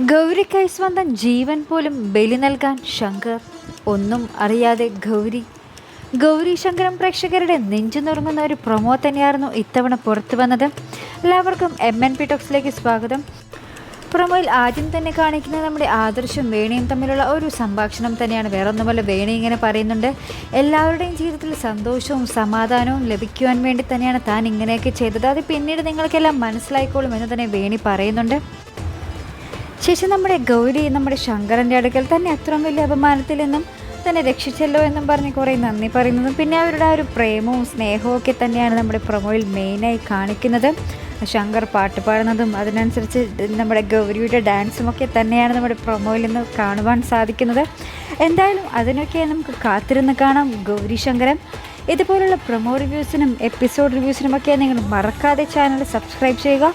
ഗൗരിക്കായി സ്വന്തം ജീവൻ പോലും ബലി നൽകാൻ ശങ്കർ. ഒന്നും അറിയാതെ ഗൗരി. ഗൗരി ശങ്കരം പ്രേക്ഷകരുടെ നെഞ്ചു നുറുങ്ങുന്ന ഒരു പ്രൊമോ തന്നെയായിരുന്നു ഇത്തവണ പുറത്തു വന്നത്. എല്ലാവർക്കും എം എൻ പി ടോക്സിലേക്ക് സ്വാഗതം. പ്രൊമോയിൽ ആദ്യം തന്നെ കാണിക്കുന്ന നമ്മുടെ ആദർശം വേണിയും തമ്മിലുള്ള ഒരു സംഭാഷണം തന്നെയാണ്. വേറെ ഒന്നുമല്ല വേണി ഇങ്ങനെ പറയുന്നുണ്ട് എല്ലാവരുടെയും ജീവിതത്തിൽ സന്തോഷവും സമാധാനവും ലഭിക്കുവാൻ വേണ്ടി തന്നെയാണ് താൻ ഇങ്ങനെയൊക്കെ ചെയ്തത്. അത് പിന്നീട് നിങ്ങൾക്കെല്ലാം മനസ്സിലായിക്കോളും എന്ന് തന്നെ വേണി പറയുന്നുണ്ട്. ശേഷം നമ്മുടെ ഗൗരി നമ്മുടെ ശങ്കരന്റെ അടുക്കൽ തന്നെ അത്രയും വലിയ അപമാനത്തിൽ നിന്നും തന്നെ രക്ഷിച്ചല്ലോ എന്നും പറഞ്ഞ് കുറേ നന്ദി പറയുന്നതും. പിന്നെ അവരുടെ ആ ഒരു പ്രേമവും സ്നേഹവും ഒക്കെ തന്നെയാണ് നമ്മുടെ പ്രൊമോയിൽ മെയിനായി കാണിക്കുന്നത്. ശങ്കർ പാട്ട് പാടുന്നതും അതിനനുസരിച്ച് നമ്മുടെ ഗൗരിയുടെ ഡാൻസും ഒക്കെ തന്നെയാണ് നമ്മുടെ പ്രൊമോയിൽ നിന്ന് കാണുവാൻ സാധിക്കുന്നത്. എന്തായാലും അതിനൊക്കെ നമുക്ക് കാത്തിരുന്ന് കാണാം ഗൗരി ശങ്കരൻ. ഇതുപോലുള്ള പ്രൊമോ റിവ്യൂസിനും എപ്പിസോഡ് റിവ്യൂസിനുമൊക്കെ നിങ്ങൾ മറക്കാതെ ചാനൽ സബ്സ്ക്രൈബ് ചെയ്യുക.